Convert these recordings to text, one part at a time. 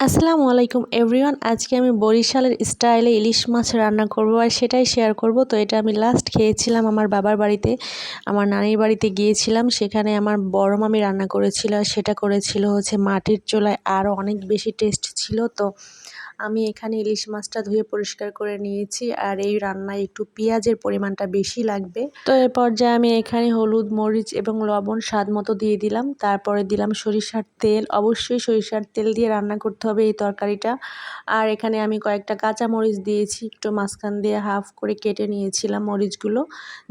আসসালামু আলাইকুম এভরিওয়ান আজকে আমি বরিশালের স্টাইলে ইলিশ মাছ রান্না করব আর সেটাই শেয়ার করব। তো এটা আমি লাস্ট খেয়েছিলাম আমার বাবার বাড়িতে। আমার নানির বাড়িতে গিয়েছিলাম, সেখানে আমার বড় মামি রান্না করেছিল আর সেটা করেছিল হচ্ছে মাটির চোলায়। আরও অনেক বেশি টেস্ট ছিল, তো আমি এখানে ইলিশ মাছটা ধুয়ে পরিষ্কার করে নিয়েছি আর এই রান্নায় একটু পেঁয়াজের পরিমাণটা বেশি লাগবে। তো এর পর্যায়ে আমি এখানে হলুদ, মরিচ এবং লবণ স্বাদ মতো দিয়ে দিলাম। তারপরে দিলাম সরিষার তেল। অবশ্যই সরিষার তেল দিয়ে রান্না করতে হবে এই তরকারিটা। আর এখানে আমি কয়েকটা কাঁচা মরিচ দিয়েছি, একটু মাঝখান দিয়ে হাফ করে কেটে নিয়েছিলাম মরিচগুলো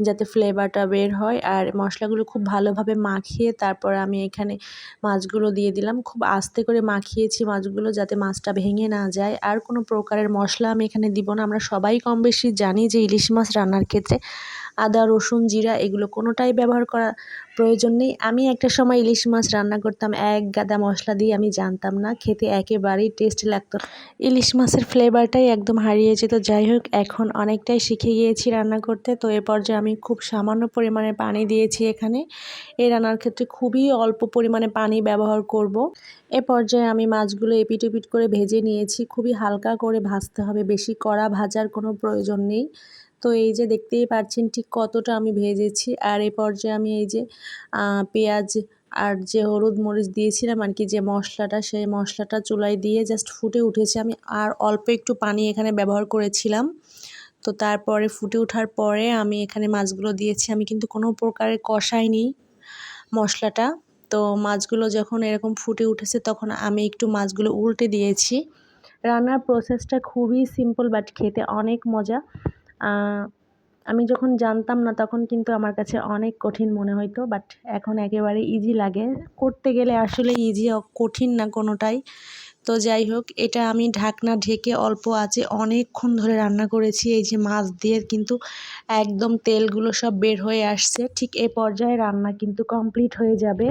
যাতে ফ্লেভারটা বের হয়। আর মশলাগুলো খুব ভালোভাবে মাখিয়ে তারপর আমি এখানে মাছগুলো দিয়ে দিলাম। খুব আস্তে করে মাখিয়েছি মাছগুলো যাতে মাছটা ভেঙে না যায়। আর কোনো প্রকারের মশলা আমি এখানে দিব না। আমরা সবাই কম বেশি জানি যে ইলিশ মাছ রান্নার ক্ষেত্রে আদা, রসুন, জিরা এগুলো কোনোটাই ব্যবহার করা প্রয়োজন নেই। আমি একটা সময় ইলিশ মাছ রান্না করতাম, এক গাদা মশলা দিয়ে আমি জানতাম না, খেতে একেবারেই টেস্ট লাগতো। ইলিশ মাছের ফ্লেভারটাই একদম হারিয়ে যেত। যাই হোক, এখন অনেকটাই শিখে গিয়েছি রান্না করতে। তো এ পর্যায়ে আমি খুব সামান্য পরিমাণে পানি দিয়েছি এখানে। এই রান্নার ক্ষেত্রে খুবই অল্প পরিমাণে পানি ব্যবহার করব। এ পর্যায়ে আমি মাছগুলো এপিট এপিট করে ভেজে নিয়েছি। খুবই হালকা করে ভাজতে হবে। বেশি কড়া ভাজার কোনো প্রয়োজন নেই। তো এই যে দেখতেই পাচ্ছেন ঠিক কতটা আমি ভেজেছি। আর এই পর্যায়ে আমি এই যে পেঁয়াজ আর যে হলুদ মরিচ দিয়েছিলাম আর কি যে মশলাটা, সেই মশলাটা চুলায় দিয়ে জাস্ট ফুটে উঠেছে। আমি আর অল্প একটু পানি এখানে ব্যবহার করেছিলাম। তো তারপরে ফুটে ওঠার পরে আমি এখানে মাছগুলো দিয়েছি। আমি কিন্তু কোনো প্রকারের কষাইনি মশলাটা। তো মাছগুলো যখন এরকম ফুটে উঠেছে তখন আমি একটু মাছগুলো উল্টে দিয়েছি। রান্নার প্রসেসটা খুবই সিম্পল বাট খেতে অনেক মজা। আমি যখন জানতাম না তখন কিন্তু আমার কাছে অনেক কঠিন মনে হইতো বাট এখন একেবারে ইজি লাগে। করতে গেলে আসলে ইজি কঠিন না কোনোটাই। তো যাই হোক, এটা আমি ঢাকনা ঢেকে অল্প আছে অনেকক্ষণ ধরে রান্না করেছি। এই যে মাছ দিয়ে কিন্তু একদম তেলগুলো সব বের হয়ে আসছে। ঠিক এ পর্যায়ে রান্না কিন্তু কমপ্লিট হয়ে যাবে।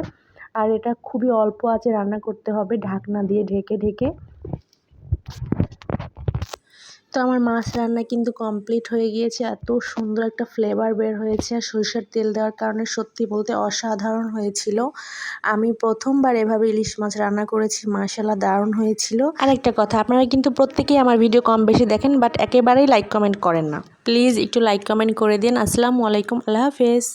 আর এটা খুবই অল্প আছে রান্না করতে হবে। ঢাকনা দিয়ে ঢেকে ঢেকে তো আমার মাছ রান্না কিন্তু কমপ্লিট হয়ে গিয়েছে। এত সুন্দর একটা ফ্লেভার বের হয়েছে। আর সরিষার তেল দেওয়ার কারণে সত্যি বলতে অসাধারণ হয়েছিল। আমি প্রথমবার এভাবে ইলিশ মাছ রান্না করেছি। মাসালা দারুণ হয়েছিল। আরেকটা কথা, আপনারা কিন্তু প্রত্যেকেই আমার ভিডিও কম বেশি দেখেন বাট একেবারেই লাইক কমেন্ট করেন না। প্লিজ একটু লাইক কমেন্ট করে দিন। আসসালামু আলাইকুম। আল্লাহ হাফেজ।